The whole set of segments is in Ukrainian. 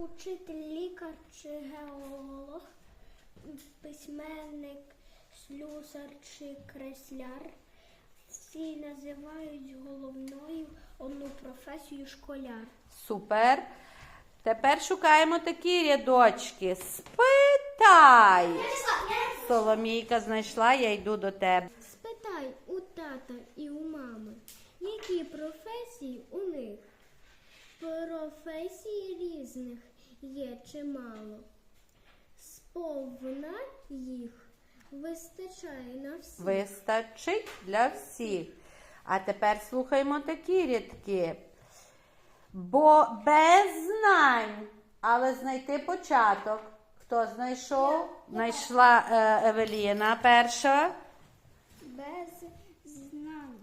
Учитель, лікар чи геолог, письменник, слюсар чи кресляр. Всі називають головною одну професію школяр. Супер. Тепер шукаємо такі рядочки. Спитай. Соломійка знайшла, я йду до тебе. Спитай у тата і у мами, які професії у них. Професій різних чимало. Сповна їх вистачає на всіх. Вистачить для всіх. А тепер слухаємо такі рядки. Бо без знань, але знайти початок. Хто знайшов? Знайшла е, Евеліна перша. Без знань.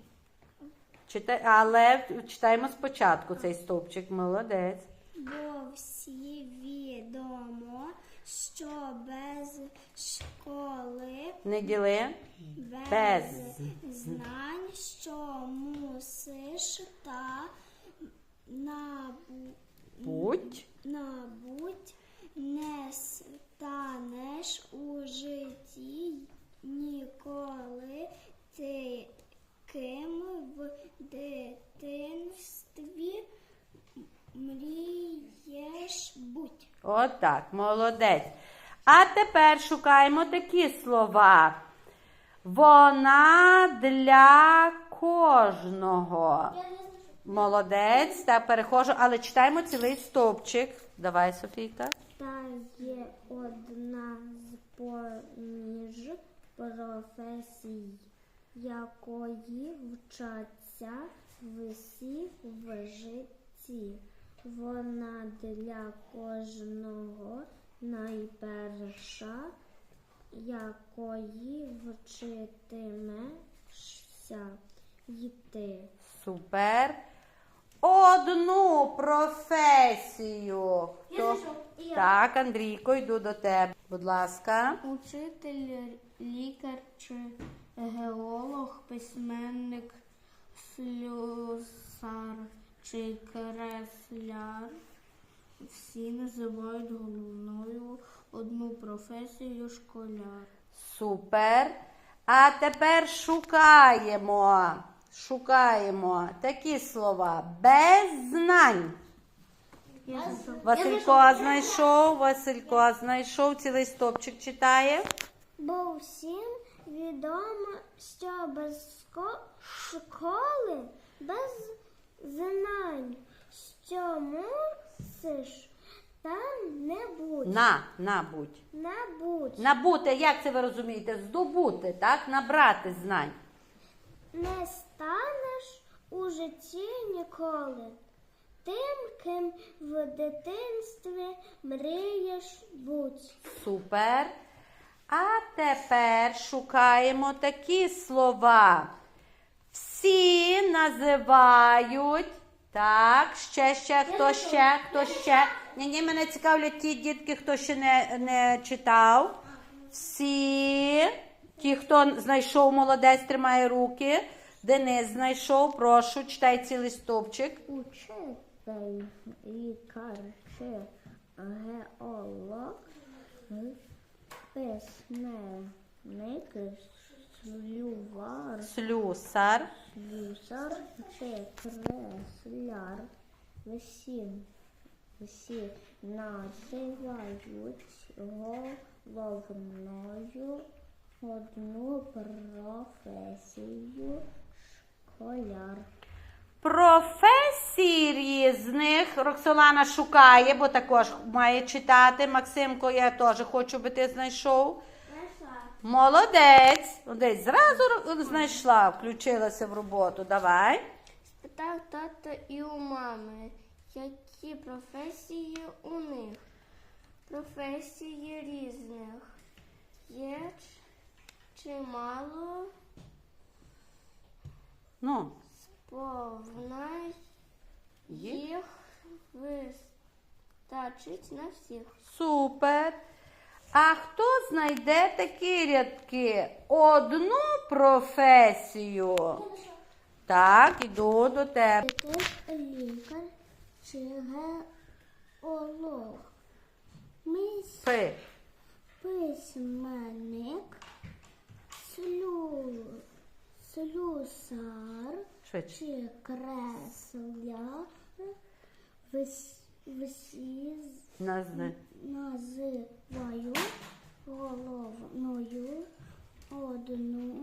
Читай, але читаємо спочатку цей стовпчик. Молодець. Бо всі що без школи, Не діли. без, Без знань, що мусиш та набу, Будь. набуть, не станеш у житті ніколи ти ким в дитинстві мрієш бути. Отак, молодець. А тепер шукаємо такі слова. Вона для кожного. Молодець. Так, перехожу, але читаємо цілий стовпчик. Давай, Софійка. Та є одна з поміж професій, якої вчаться всі в житті. Вона для кожного найперша, якої вчитимешся йти. Супер. Одну професію. Хто? Так, Андрійко, йду до тебе. Будь ласка. Учитель, лікар чи геолог, письменник, слюсар чи кресляр. Всі називають головною одну професію школяр. Супер. А тепер шукаємо. Шукаємо такі слова. Без знань. Василько знайшов, Василько знайшов, цілий стопчик читає. Бо всім відомо, що без школи, без знань, що мусиш там не будь. На, набудь. Не. Набути, як це ви розумієте? Здобути, так? Набрати знань. Не станеш у житті ніколи. Тим, ким в дитинстві мрієш будь. Супер. А тепер шукаємо такі слова. Всі називають. Так, ще, ще, хто ще, хто ще. Ні, ні, мене цікавлять ті дітки, хто ще не, не читав. Всі. Ті, хто знайшов молодець, тримає руки. Денис знайшов, прошу, читай цілий стовпчик. Учитель, лікар чи геолог, письменник, слювар, Слюсар. слюсар чи кресляр. Всі, всі називають головною одну професію школяр. Професій різних Роксолана шукає, бо також має читати. Максимко, я теж хочу, би ти знайшов. Молодець. Молодець. Зразу знайшла, включилася в роботу. Давай. Спитав тата і у мами, які професії у них. Професії різних. Є чимало Ну, повна є. їх вистачить на всіх. Супер. А хто знайде такі рядки? Одну професію. Так, іду до тебе. Лікар чи геолог, Пи. Письменник. Слю... Слюсар. Швидше. Чи кресляр. Вис... Всі Назви. називаю головною одну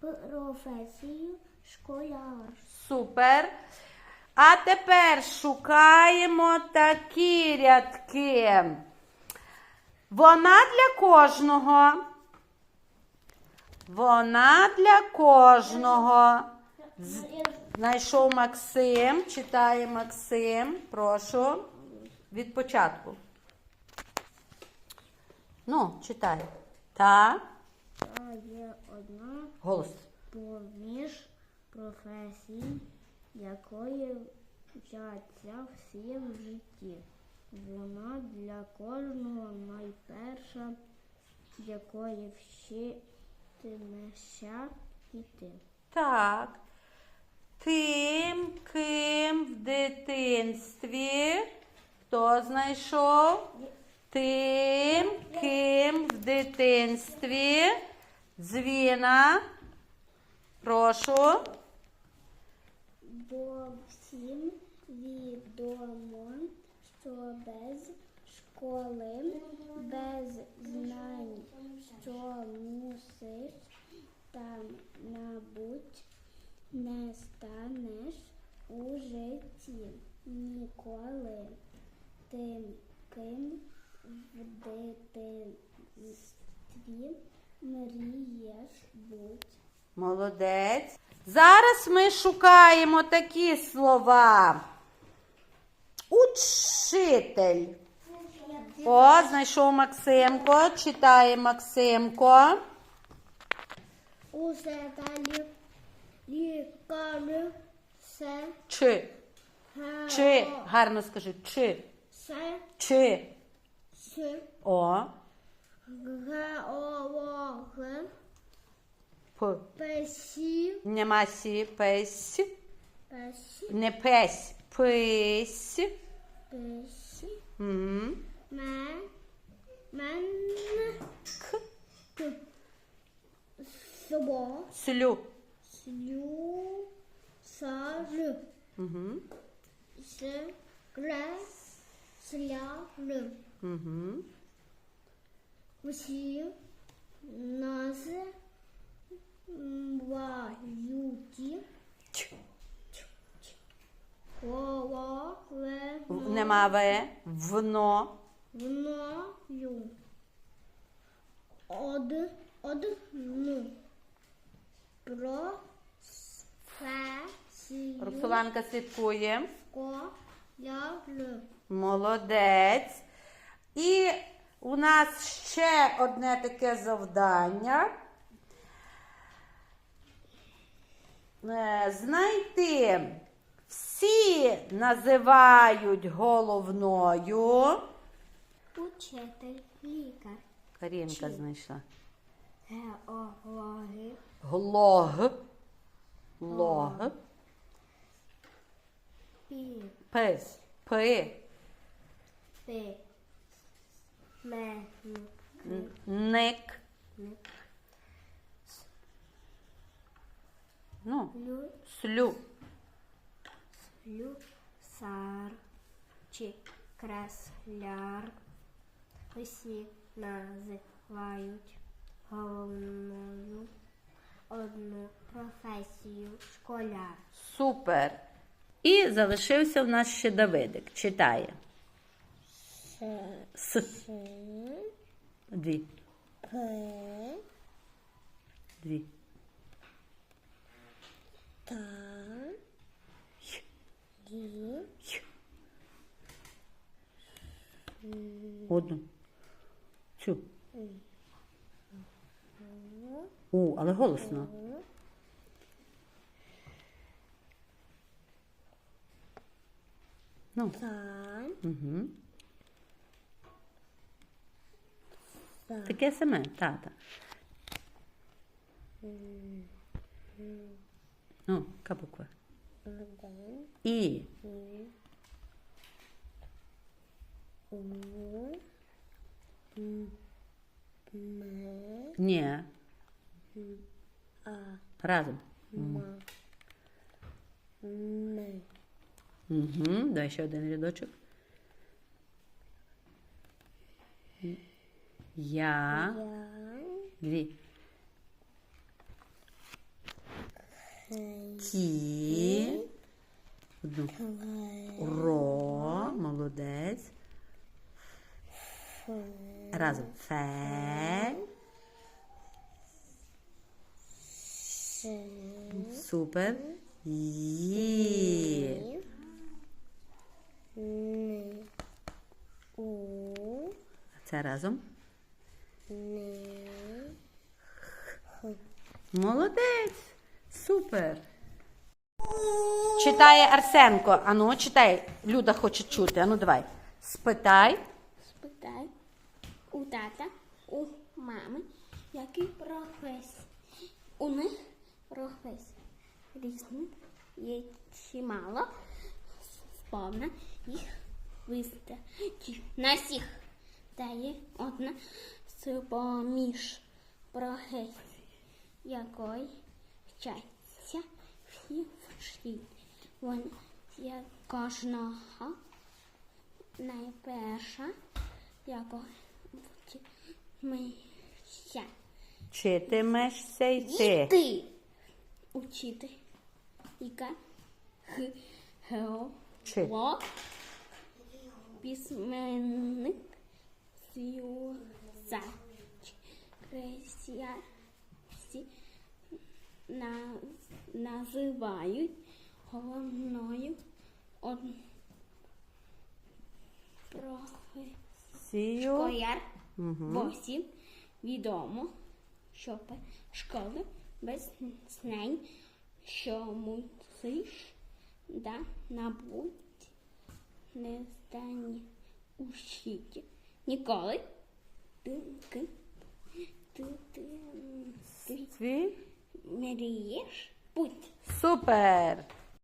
професію школяр. Супер. А тепер шукаємо такі рядки. Вона для кожного. Вона для кожного. З- Знайшов Максим. Читає Максим. Прошу. Від початку. Ну, читай. Та. Та є одна Голос. поміж професій, якої вчаться всі в житті. Вона для кожного найперша, якої вчитимешся йти. Так. Тим, ким в дитинстві. Хто знайшов? Тим, ким в дитинстві. Дзвіна. Прошу. Бо всім відомо, що без школи, без знань, що мусиш там набуть, не станеш у житті ніколи тим, ким в дитинстві мрієш бути. Молодець. Зараз ми шукаємо такі слова. Учитель. О, знайшов Максимко. Читає Максимко. Усе далі лікар все Чи. Чи. Гарно скажи. Чи. все Чи. с О. геолог П. песі Нема сі. Песь. песі Не песь. Пись. песі М. мен мен К. к собо Слю. слю сар Угу. С крес сляр Угу. Всі називають В- Нема ве. Вно. головною од, одну професію Роксоланка слідкує. Молодець. І у нас ще одне таке завдання. Е, Знайти всі називають головною. Учитель, лікар, Карінка знайшла. геологи, Глог. Лог. Пі, Пис. Пи. пи, мен, Н- Ник. Ну, лю, слю. Слюсар чи. Кресляр усі називають головною. Одну професію. Школяр. Супер. І залишився в нас ще Давидик. Читає. С. Дві. Дві. та, Одну. Цю. У, але голосно. Ну. та, Угу. Таке саме, тата. Ну, яка буква? один, І. у, Ні. А. Разом. Ма. Ми. Угу. Дай ще один рядочок. Я. Дві. Ті. Одну. Ро. Молодець. Разом. Фе. Супер. Є. Не. У. Це разом. Не. Молодець. Супер. Читає Арсенко. Ану, читай. Люда хоче чути. Ану, давай. Спитай. Спитай у тата, у мами, які професії. У них професії різні, є чимало, сповна їх вистачить. На всіх дає одна з поміж якої вчаться всі вчителі. Вона є кожного найперша, якого вчимося. Читимешся йти. Ти учити. Яка х гео Чи. ло письменник кресясі на, називають головною од... професією. Школяр Угу. 8 відомо, що школи без знань, що мусиш да набуть не здані учити. Ніколи ти, ти, ти, ти, ти Свій. мрієш будь. Супер.